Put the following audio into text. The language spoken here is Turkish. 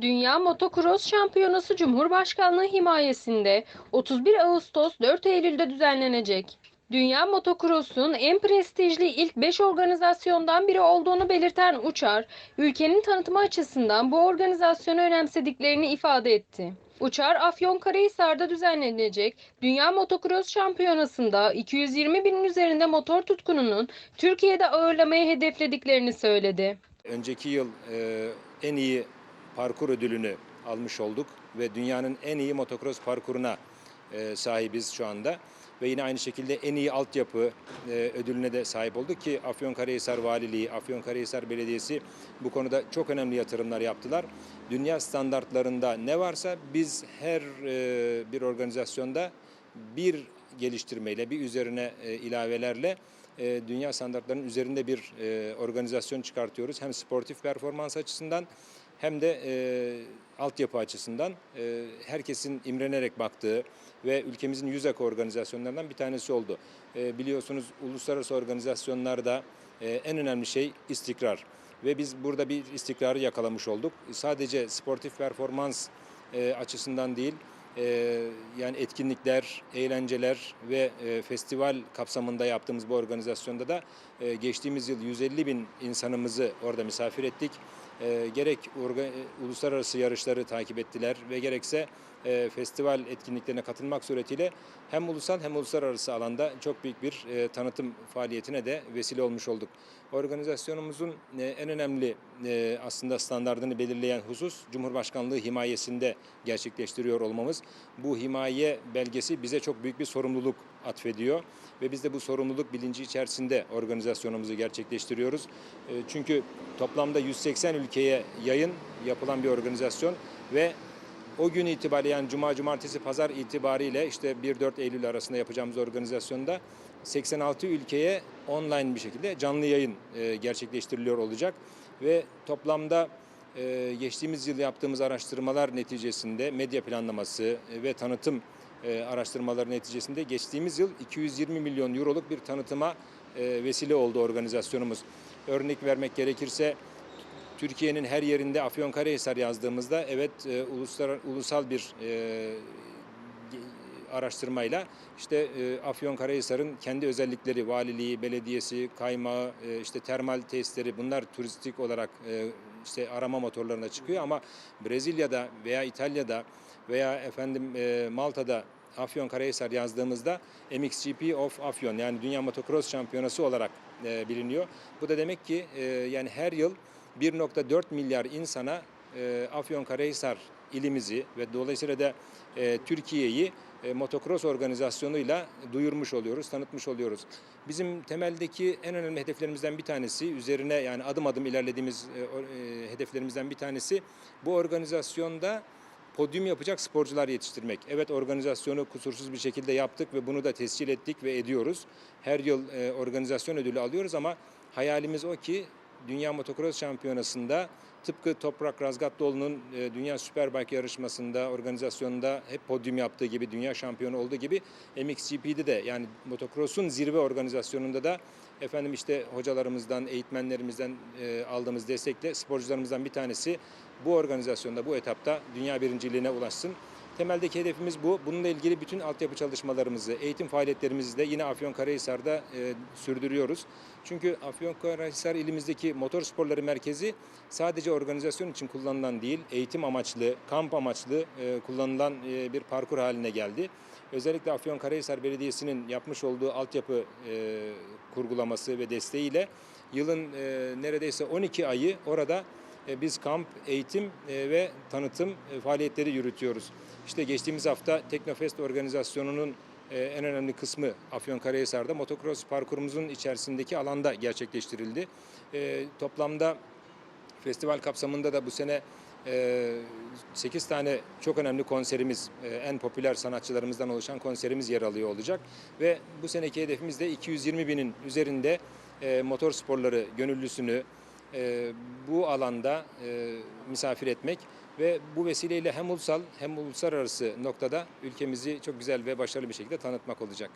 Dünya Motocross Şampiyonası Cumhurbaşkanlığı himayesinde 31 Ağustos 4 Eylül'de düzenlenecek. Dünya Motocross'un en prestijli ilk 5 organizasyondan biri olduğunu belirten Uçar, ülkenin tanıtımı açısından bu organizasyonu önemsediklerini ifade etti. Uçar, Afyonkarahisar'da düzenlenecek Dünya Motocross Şampiyonası'nda 220 binin üzerinde motor tutkununun Türkiye'de ağırlamayı hedeflediklerini söyledi. Önceki yıl e, en iyi parkur ödülünü almış olduk ve dünyanın en iyi motocross parkuruna e, sahibiz şu anda. Ve yine aynı şekilde en iyi altyapı e, ödülüne de sahip olduk ki Afyonkarahisar Valiliği, Afyonkarahisar Belediyesi bu konuda çok önemli yatırımlar yaptılar. Dünya standartlarında ne varsa biz her e, bir organizasyonda bir geliştirmeyle, bir üzerine e, ilavelerle dünya standartlarının üzerinde bir organizasyon çıkartıyoruz. Hem sportif performans açısından hem de e, altyapı açısından e, herkesin imrenerek baktığı ve ülkemizin yüz akı organizasyonlarından bir tanesi oldu. E, biliyorsunuz uluslararası organizasyonlarda e, en önemli şey istikrar ve biz burada bir istikrarı yakalamış olduk. Sadece sportif performans e, açısından değil, ee, yani etkinlikler, eğlenceler ve e, festival kapsamında yaptığımız bu organizasyonda da e, geçtiğimiz yıl 150 bin insanımızı orada misafir ettik. E, gerek uluslararası yarışları takip ettiler ve gerekse e, festival etkinliklerine katılmak suretiyle hem ulusal hem uluslararası alanda çok büyük bir e, tanıtım faaliyetine de vesile olmuş olduk. Organizasyonumuzun e, en önemli e, aslında standartını belirleyen husus Cumhurbaşkanlığı himayesinde gerçekleştiriyor olmamız. Bu himaye belgesi bize çok büyük bir sorumluluk atfediyor ve biz de bu sorumluluk bilinci içerisinde organizasyonumuzu gerçekleştiriyoruz. E, çünkü toplamda 180 ülkeye yayın yapılan bir organizasyon ve o gün itibariyle yani cuma, cumartesi, pazar itibariyle işte 1-4 Eylül arasında yapacağımız organizasyonda 86 ülkeye online bir şekilde canlı yayın e, gerçekleştiriliyor olacak ve toplamda e, geçtiğimiz yıl yaptığımız araştırmalar neticesinde medya planlaması ve tanıtım e, araştırmaları neticesinde geçtiğimiz yıl 220 milyon euroluk bir tanıtıma e, vesile oldu organizasyonumuz. Örnek vermek gerekirse Türkiye'nin her yerinde Afyonkarahisar yazdığımızda evet e, ulusal bir e, araştırmayla işte e, Afyonkarahisar'ın kendi özellikleri, valiliği, belediyesi, kaymağı, işte termal tesisleri bunlar turistik olarak işte arama motorlarına çıkıyor ama Brezilya'da veya İtalya'da veya efendim e, Malta'da Afyonkarahisar yazdığımızda MXGP of Afyon yani Dünya Motocross Şampiyonası olarak e, biliniyor. Bu da demek ki e, yani her yıl 1.4 milyar insana e, Afyonkarahisar ilimizi ve dolayısıyla da e, Türkiye'yi e, motocross organizasyonuyla duyurmuş oluyoruz, tanıtmış oluyoruz. Bizim temeldeki en önemli hedeflerimizden bir tanesi, üzerine yani adım adım ilerlediğimiz e, e, hedeflerimizden bir tanesi bu organizasyonda podyum yapacak sporcular yetiştirmek. Evet organizasyonu kusursuz bir şekilde yaptık ve bunu da tescil ettik ve ediyoruz. Her yıl e, organizasyon ödülü alıyoruz ama hayalimiz o ki Dünya Motocross Şampiyonası'nda tıpkı Toprak Razgatlıoğlu'nun e, Dünya Superbike yarışmasında, organizasyonunda hep podyum yaptığı gibi, dünya şampiyonu olduğu gibi MXGP'de de yani motocross'un zirve organizasyonunda da efendim işte hocalarımızdan, eğitmenlerimizden e, aldığımız destekle sporcularımızdan bir tanesi bu organizasyonda, bu etapta dünya birinciliğine ulaşsın. Temeldeki hedefimiz bu. Bununla ilgili bütün altyapı çalışmalarımızı, eğitim faaliyetlerimizi de yine Afyonkarahisar'da e, sürdürüyoruz. Çünkü Afyonkarahisar ilimizdeki motor sporları merkezi sadece organizasyon için kullanılan değil, eğitim amaçlı, kamp amaçlı e, kullanılan e, bir parkur haline geldi. Özellikle Afyonkarahisar Belediyesi'nin yapmış olduğu altyapı e, kurgulaması ve desteğiyle yılın e, neredeyse 12 ayı orada biz kamp, eğitim e, ve tanıtım e, faaliyetleri yürütüyoruz. İşte geçtiğimiz hafta Teknofest organizasyonunun e, en önemli kısmı Afyonkarahisar'da motocross parkurumuzun içerisindeki alanda gerçekleştirildi. E, Toplamda festival kapsamında da bu sene 8 tane çok önemli konserimiz, e, en popüler sanatçılarımızdan oluşan konserimiz yer alıyor olacak. Ve bu seneki hedefimiz de 220 binin üzerinde e, motor sporları gönüllüsünü e, bu alanda e, misafir etmek ve bu vesileyle hem ulusal hem uluslararası noktada ülkemizi çok güzel ve başarılı bir şekilde tanıtmak olacak.